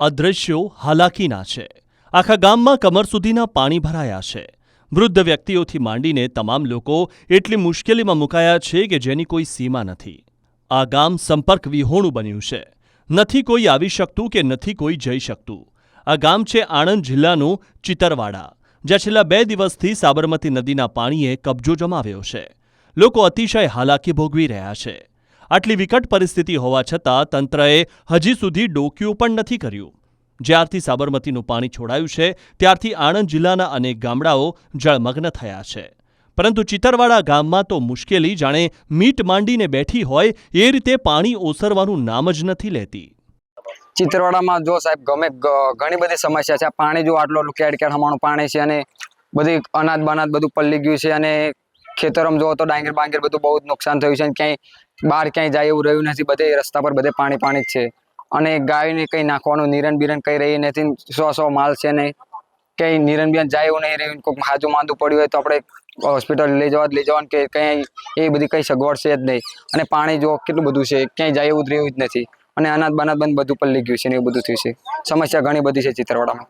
આ હાલાકીના છે. આખા ગામમાં કમર સુધીના પાણી ભરાયા છે. વૃદ્ધ વ્યક્તિઓથી માંડીને તમામ લોકો એટલી મુશ્કેલીમાં મુકાયા છે કે જેની કોઈ સીમા નથી. આ ગામ સંપર્ક વિહોણું બન્યું છે. નથી કોઈ આવી શકતું કે નથી કોઈ જઈ શકતું. આ ગામ છે આણંદ જિલ્લાનું ચિતરવાડા, જ્યાં છેલ્લા બે દિવસથી સાબરમતી નદીના પાણીએ કબજો જમાવ્યો છે. લોકો અતિશય હાલાકી ભોગવી રહ્યા છે. આટલી વિકટ પરિસ્થિતિ હોવા છતાં તંત્રએ હજી સુધી ડોક્યું પણ નથી કર્યું. જ્યારથી સાબરમતીનું પાણી છોડાયું છે, ત્યારથી આણંદ જિલ્લાના અનેક ગામડાઓ જળમગ્ન થયા છે. પરંતુ ચિતરવાડા ગામમાં તો મુશ્કેલી, જાણે મીટ માંડીને બેઠી હોય, એ રીતે પાણી ઓસરવાનું નામ જ નથી લેતી. ચિતરવાડામાં જો સાહેબ, ગમે ઘણી બધી સમસ્યા છે. પાણી જો આટલો કેડ કેડ હમાણું પાણી છે અને બધી અનાજ બનાજ બધું પલ્લી ગયું છે અને ખેતરમ જો તો ડાંગર બાંગર બધું બહુ જ નુકસાન થયું છે અને ક્યાંય બહાર ક્યાંય જાય એવું રહ્યું નથી, બધે રસ્તા પર બધે પાણી પાણી જ છે. અને ગાયને કંઈ નાખવાનું નિરણ બિરણ કંઈ રહી નથી, સો સો માલ છે નહીં. કંઈ નિરણ બિરણ જાય એવું નહીં રહ્યું, કોઈક હાજુ માંદું પડ્યું હોય તો આપણે હોસ્પિટલ લઈ જવા લઈ જવાનું કે કંઈ એ બધી કંઈ સગવડ છે જ નહીં. અને પાણી જો કેટલું બધું છે, ક્યાંય જાય એવું રહ્યું જ નથી. અને અનાજ બનાજ બંધ બધું પલ્લી ગયું છે ને એવું બધું થયું છે. સમસ્યા ઘણી બધી છે ચિત્રવાડામાં.